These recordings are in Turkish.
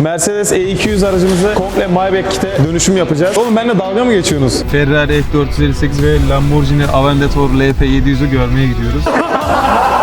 Mercedes E200 aracımızı komple Maybach kit'e dönüşüm yapacağız. Oğlum benimle dalga mı geçiyorsunuz? Ferrari F458 ve Lamborghini Aventador LP700'ü görmeye gidiyoruz.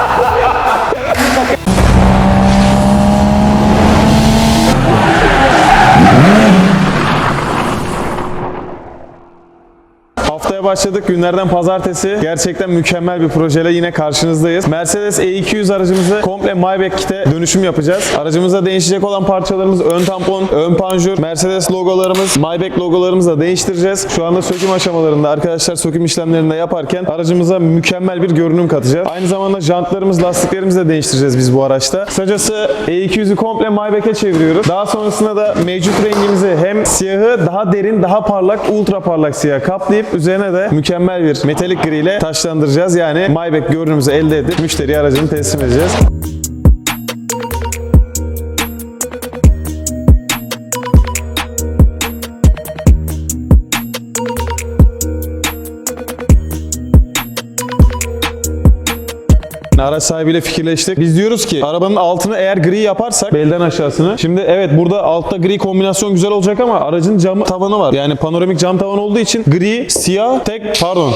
Haftaya başladık. Günlerden pazartesi. Gerçekten mükemmel bir projeyle yine karşınızdayız. Mercedes E200 aracımızı komple Maybach kit'e dönüşüm yapacağız. Aracımızda değişecek olan parçalarımız ön tampon, ön panjur, Mercedes logolarımız, Maybach logolarımızı da değiştireceğiz. Şu anda söküm aşamalarında arkadaşlar söküm işlemlerini de yaparken aracımıza mükemmel bir görünüm katacağız. Aynı zamanda jantlarımız, lastiklerimizi de değiştireceğiz biz bu araçta. Kısacası E200'ü komple Maybach'e çeviriyoruz. Daha sonrasında da mevcut rengimizi hem siyahı daha derin, daha parlak, ultra parlak siyah kaplayıp üzerine de mükemmel bir metalik gri ile taşlandıracağız. Yani Maybach görünümümüzü elde edip müşteriye aracını teslim edeceğiz. Araç sahibiyle fikirleştik. Biz diyoruz ki arabanın altını eğer gri yaparsak belden aşağısını. Şimdi evet burada altta gri kombinasyon güzel olacak ama aracın camı tavanı var. Yani panoramik cam tavan olduğu için gri, siyah, tek pardon.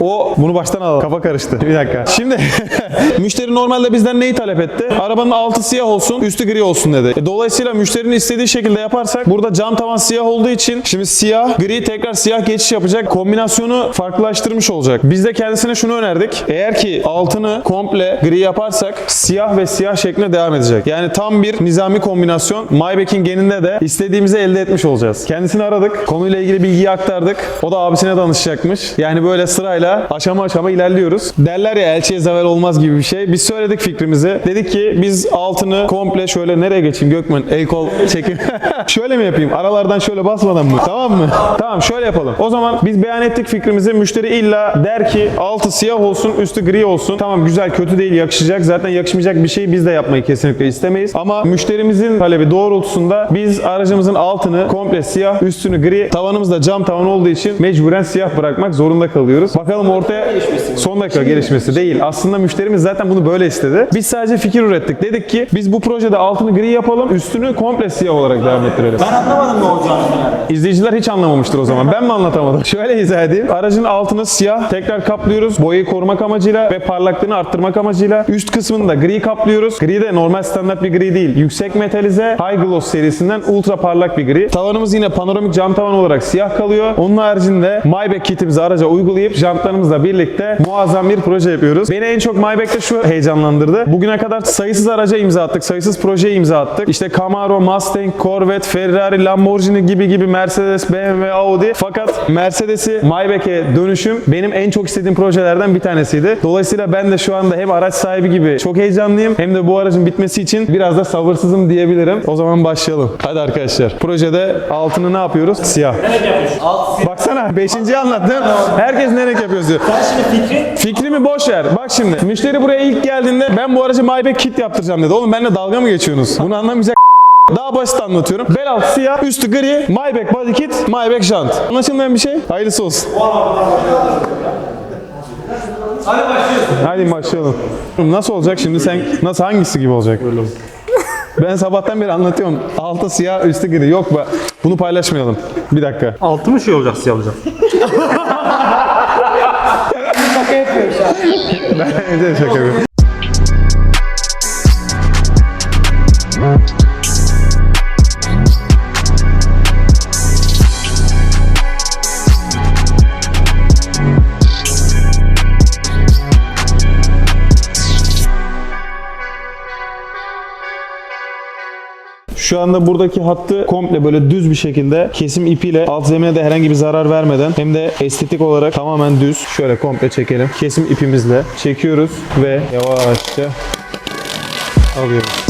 O bunu baştan alalım. Kafa karıştı. Bir dakika. Şimdi müşteri normalde bizden neyi talep etti? Arabanın altı siyah olsun, üstü gri olsun dedi. E, dolayısıyla müşterinin istediği şekilde yaparsak burada cam tavan siyah olduğu için şimdi siyah, gri tekrar siyah geçiş yapacak. Kombinasyonu farklılaştırmış olacak. Biz de kendisine şunu önerdik. Eğer ki altını komple gri yaparsak siyah ve siyah şeklinde devam edecek. Yani tam bir nizami kombinasyon. Maybach'in geninde de istediğimizi elde etmiş olacağız. Kendisini aradık. Konuyla ilgili bilgiyi aktardık. O da abisine danışacakmış. Yani böyle sırayla aşama aşama ilerliyoruz. Derler ya elçiye zavel olmaz gibi bir şey. Biz söyledik fikrimizi. Dedik ki biz altını komple şöyle nereye geçeyim Gökmen? El kol çekin. şöyle mi yapayım? Aralardan şöyle basmadan mı? Tamam mı? Tamam şöyle yapalım. O zaman biz beyan ettik fikrimizi. Müşteri illa der ki altı siyah olsun, üstü gri olsun. Tamam güzel, kötü değil, yakışacak. Zaten yakışmayacak bir şeyi biz de yapmayı kesinlikle istemeyiz. Ama müşterimizin talebi doğrultusunda biz aracımızın altını komple siyah, üstünü gri, tavanımız da cam tavan olduğu için mecburen siyah bırakmak zorunda kalıyoruz. Bakalım ortaya son dakika gelişmesi değil. Aslında müşterimiz zaten bunu böyle istedi. Biz sadece fikir ürettik. Dedik ki biz bu projede altını gri yapalım, üstünü komple siyah olarak devam ettirelim. Ben anlamadım ne olacağını. İzleyiciler hiç anlamamıştır o zaman. Ben mi anlatamadım? Şöyle izah edeyim. Aracın altını siyah tekrar kaplıyoruz. Boyayı korumak amacıyla ve parlaklığını arttırmak amacıyla. Üst kısmını da gri kaplıyoruz. Gri de normal standart bir gri değil. Yüksek metalize High Gloss serisinden ultra parlak bir gri. Tavanımız yine panoramik cam tavan olarak siyah kalıyor. Onun haricinde Maybach kitimizi araca uygulayıp jantlarımızla birlikte muazzam bir proje yapıyoruz. Beni en çok Maybach'te şu heyecanlandırdı. Bugüne kadar sayısız araca imza attık. Sayısız projeye imza attık. İşte Camaro, Mustang, Corvette, Ferrari, Lamborghini gibi gibi Mercedes, BMW, Audi. Fakat Mercedes'i Maybach'e dönüşüm benim en çok istediğim projelerden bir tanesiydi. Dolayısıyla ben de şu anda hem araç sahibi gibi çok heyecanlıyım hem de bu aracın bitmesi için biraz da sabırsızım diyebilirim. O zaman başlayalım. Hadi arkadaşlar. Projede altını ne yapıyoruz? Siyah. Alt Baksana 5. anlattım. Herkes ne renk yapıyoruz diyor. Sen şimdi fikrin Fikrimi boş ver. Bak şimdi müşteri buraya ilk geldiğinde ben bu aracı Maybach kit yaptıracağım dedi. Oğlum benimle dalga mı geçiyorsunuz? Bunu anlamayacak daha basit anlatıyorum. Bel altı siyah, üstü gri, Maybach body kit, Maybach jant. Anlaşılmayan bir şey? Hayırlısı olsun. Hadi başlıyorsun. Hadi başlayalım. Nasıl olacak şimdi sen nasıl hangisi gibi olacak? Ben sabahtan beri anlatıyorum. Altı siyah, üstü gri. Yok be. Bunu paylaşmayalım. Bir dakika. Altı mı şey olacak siyah olacak? Bence şaka yapıyorum. Şu anda buradaki hattı komple böyle düz bir şekilde kesim ipiyle alt zemine de herhangi bir zarar vermeden hem de estetik olarak tamamen düz. Şöyle komple çekelim. Kesim ipimizle çekiyoruz ve yavaşça alıyoruz.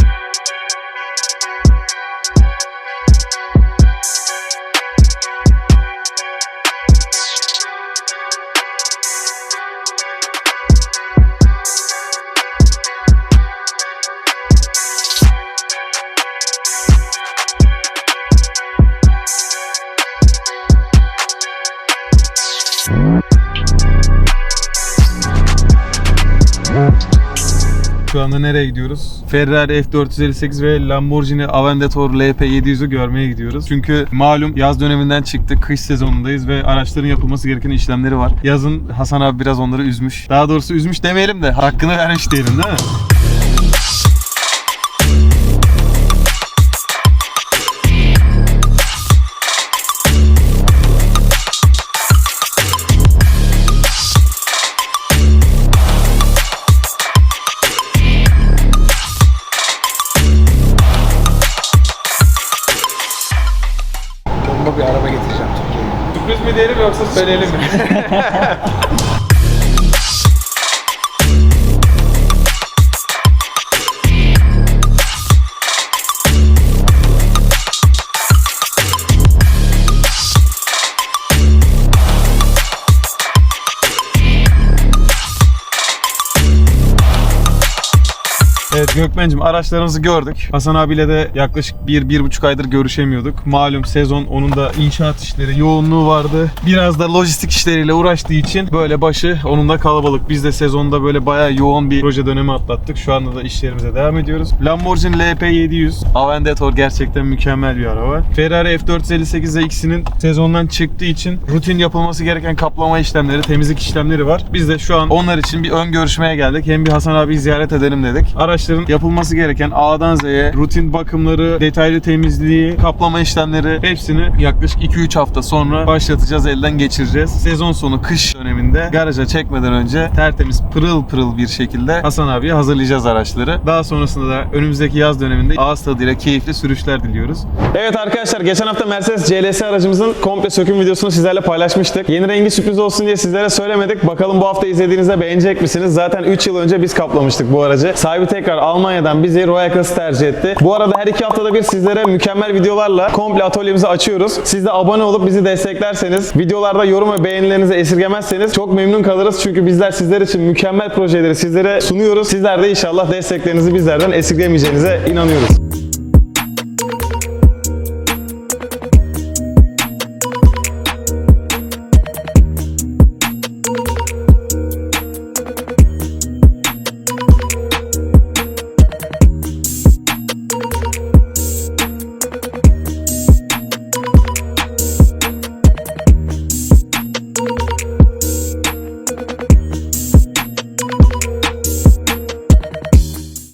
Şu anda nereye gidiyoruz? Ferrari F458 ve Lamborghini Aventador LP700'ü görmeye gidiyoruz. Çünkü malum yaz döneminden çıktık. Kış sezonundayız ve araçların yapılması gereken işlemleri var. Yazın Hasan abi biraz onları üzmüş. Daha doğrusu üzmüş demeyelim de hakkını vermiş diyelim değil mi? Gökmen'cim araçlarımızı gördük. Hasan abiyle de yaklaşık bir, bir buçuk aydır görüşemiyorduk. Malum sezon onun da inşaat işleri, yoğunluğu vardı. Biraz da lojistik işleriyle uğraştığı için böyle başı onun da kalabalık. Biz de sezonda böyle bayağı yoğun bir proje dönemi atlattık. Şu anda da işlerimize devam ediyoruz. Lamborghini LP700 Aventador gerçekten mükemmel bir araba. Ferrari F458 ve ikisinin sezondan çıktığı için rutin yapılması gereken kaplama işlemleri, temizlik işlemleri var. Biz de şu an onlar için bir ön görüşmeye geldik. Hem bir Hasan abiyi ziyaret edelim dedik. Araçların yapılması gereken A'dan Z'ye rutin bakımları, detaylı temizliği, kaplama işlemleri hepsini yaklaşık 2-3 hafta sonra başlatacağız, elden geçireceğiz. Sezon sonu kış döneminde garaja çekmeden önce tertemiz pırıl pırıl bir şekilde Hasan abiye hazırlayacağız araçları. Daha sonrasında da önümüzdeki yaz döneminde ağız tadıyla keyifli sürüşler diliyoruz. Evet arkadaşlar geçen hafta Mercedes CLS aracımızın komple söküm videosunu sizlerle paylaşmıştık. Yeni rengi sürpriz olsun diye sizlere söylemedik. Bakalım bu hafta izlediğinizde beğenecek misiniz? Zaten 3 yıl önce biz kaplamıştık bu aracı. Sahibi tekrar Almanya'dan bizi Royal Class tercih etti. Bu arada her iki haftada bir sizlere mükemmel videolarla komple atölyemizi açıyoruz. Siz de abone olup bizi desteklerseniz, videolarda yorum ve beğenilerinizi esirgemezseniz çok memnun kalırız. Çünkü bizler sizler için mükemmel projeleri sizlere sunuyoruz. Sizler de inşallah desteklerinizi bizlerden esirgemeyeceğinize inanıyoruz.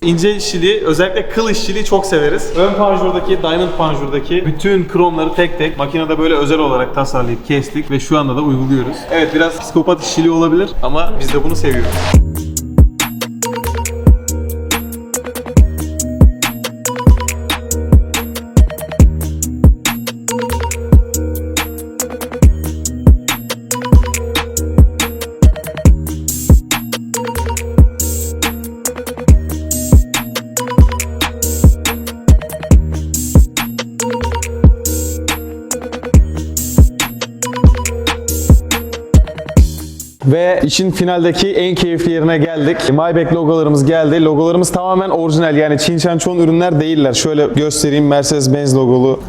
İnce işçiliği, özellikle kıl işçiliği çok severiz. Ön panjurdaki, diamond panjurdaki bütün kromları tek tek makinede böyle özel olarak tasarlayıp kestik ve şu anda da uyguluyoruz. Evet biraz psikopat işçiliği olabilir ama biz de bunu seviyoruz. Ve işin finaldeki en keyifli yerine geldik. Maybach logolarımız geldi. Logolarımız tamamen orijinal yani Çin Çen Çon ürünler değiller. Şöyle göstereyim Mercedes-Benz logolu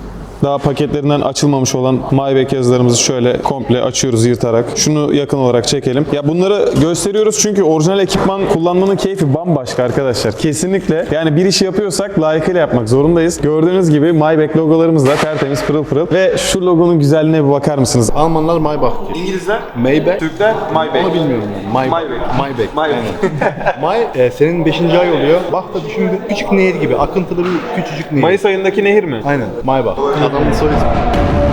daha paketlerinden açılmamış olan Maybach yazılarımızı şöyle komple açıyoruz yırtarak. Şunu yakın olarak çekelim. Ya bunları gösteriyoruz çünkü orijinal ekipman kullanmanın keyfi bambaşka arkadaşlar. Kesinlikle. Yani bir işi yapıyorsak layıkıyla yapmak zorundayız. Gördüğünüz gibi Maybach logolarımız da tertemiz pırıl pırıl. Ve şu logonun güzelliğine bir bakar mısınız? Almanlar Maybach diyor. İngilizler, Maybach. Türkler, Maybach. Onu bilmiyorum ben. Maybach. Maybach. Maybach. Maybach. May, e, senin 5. ay oluyor. Bak da düşün bir küçük nehir gibi. Akıntılı bir küçücük nehir. Mayıs ayındaki nehir mi? Aynen. Maybach. cada um sorriso.